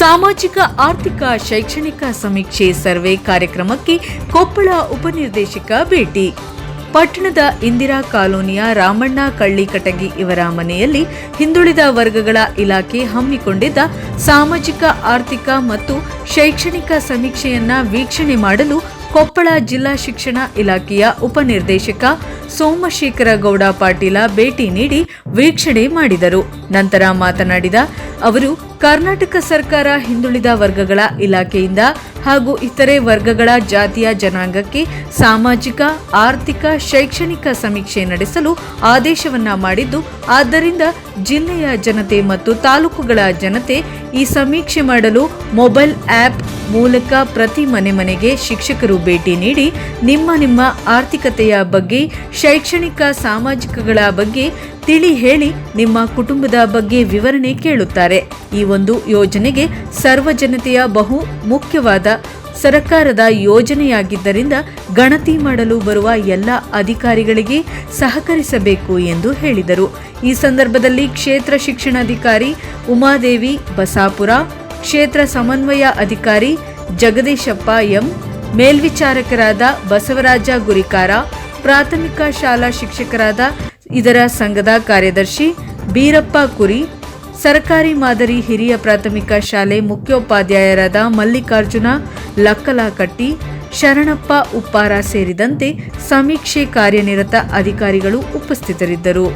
ಸಾಮಾಜಿಕ, ಆರ್ಥಿಕ, ಶೈಕ್ಷಣಿಕ ಸಮೀಕ್ಷೆ ಸರ್ವೆ ಕಾರ್ಯಕ್ರಮಕ್ಕೆ ಕೊಪ್ಪಳ ಉಪನಿರ್ದೇಶಕ ಭೇಟಿ. ಪಟ್ಟಣದ ಇಂದಿರಾ ಕಾಲೋನಿಯ ರಾಮಣ್ಣ ಕಳ್ಳಿಕಟಗಿ ಇವರ ಮನೆಯಲ್ಲಿ ಹಿಂದುಳಿದ ವರ್ಗಗಳ ಇಲಾಖೆ ಹಮ್ಮಿಕೊಂಡಿದ್ದ ಸಾಮಾಜಿಕ, ಆರ್ಥಿಕ ಮತ್ತು ಶೈಕ್ಷಣಿಕ ಸಮೀಕ್ಷೆಯನ್ನ ವೀಕ್ಷಣೆ ಮಾಡಲು ಕೊಪ್ಪಳ ಜಿಲ್ಲಾ ಶಿಕ್ಷಣ ಇಲಾಖೆಯ ಉಪನಿರ್ದೇಶಕ ಸೋಮಶೇಖರ ಗೌಡ ಪಾಟೀಲ ಭೇಟಿ ನೀಡಿ ವೀಕ್ಷಣೆ ಮಾಡಿದರು. ನಂತರ ಮಾತನಾಡಿದ ಅವರು, ಕರ್ನಾಟಕ ಸರ್ಕಾರ ಹಿಂದುಳಿದ ವರ್ಗಗಳ ಇಲಾಖೆಯಿಂದ ಹಾಗೂ ಇತರೆ ವರ್ಗಗಳ ಜಾತಿಯ ಜನಾಂಗಕ್ಕೆ ಸಾಮಾಜಿಕ, ಆರ್ಥಿಕ, ಶೈಕ್ಷಣಿಕ ಸಮೀಕ್ಷೆ ನಡೆಸಲು ಆದೇಶವನ್ನ ಮಾಡಿದ್ದು, ಆದ್ದರಿಂದ ಜಿಲ್ಲೆಯ ಜನತೆ ಮತ್ತು ತಾಲೂಕುಗಳ ಜನತೆ ಈ ಸಮೀಕ್ಷೆ ಮಾಡಲು ಮೊಬೈಲ್ ಆಪ್ ಮೂಲಕ ಪ್ರತಿ ಮನೆ ಮನೆಗೆ ಶಿಕ್ಷಕರು ಭೇಟಿ ನೀಡಿ ನಿಮ್ಮ ನಿಮ್ಮ ಆರ್ಥಿಕತೆಯ ಬಗ್ಗೆ, ಶೈಕ್ಷಣಿಕ ಸಾಮಾಜಿಕಗಳ ಬಗ್ಗೆ ತಿಳಿ ಹೇಳಿ ನಿಮ್ಮ ಕುಟುಂಬದ ಬಗ್ಗೆ ವಿವರಣೆ ಕೇಳುತ್ತಾರೆ. ಈ ಒಂದು ಯೋಜನೆಗೆ ಸರ್ವ ಜನತೆಯ ಬಹು ಮುಖ್ಯವಾದ ಸರ್ಕಾರದ ಯೋಜನೆಯಾಗಿದ್ದರಿಂದ ಗಣತಿ ಮಾಡಲು ಬರುವ ಎಲ್ಲ ಅಧಿಕಾರಿಗಳಿಗೆ ಸಹಕರಿಸಬೇಕು ಎಂದು ಹೇಳಿದರು. ಈ ಸಂದರ್ಭದಲ್ಲಿ ಕ್ಷೇತ್ರ ಶಿಕ್ಷಣಾಧಿಕಾರಿ ಉಮಾದೇವಿ ಬಸಾಪುರ ಕ್ಷೇತ್ರ ಸಮನ್ವಯ ಅಧಿಕಾರಿ ಜಗದೀಶಪ್ಪ ಎಂ, ಮೇಲ್ವಿಚಾರಕರಾದ ಬಸವರಾಜ ಗುರಿಕಾರ, ಪ್ರಾಥಮಿಕ ಶಾಲಾ ಶಿಕ್ಷಕರಾದ ಇದರ ಸಂಘದ ಕಾರ್ಯದರ್ಶಿ ಬೀರಪ್ಪ ಕುರಿ, ಸರ್ಕಾರಿ ಮಾದರಿ ಹಿರಿಯ ಪ್ರಾಥಮಿಕ ಶಾಲೆ ಮುಖ್ಯೋಪಾಧ್ಯಾಯರಾದ ಮಲ್ಲಿಕಾರ್ಜುನ ಲಕ್ಕಲಾಕಟ್ಟಿ, ಶರಣಪ್ಪ ಉಪ್ಪಾರ ಸೇರಿದಂತೆ ಸಮೀಕ್ಷೆ ಕಾರ್ಯನಿರತ ಅಧಿಕಾರಿಗಳು ಉಪಸ್ಥಿತರಿದ್ದರು.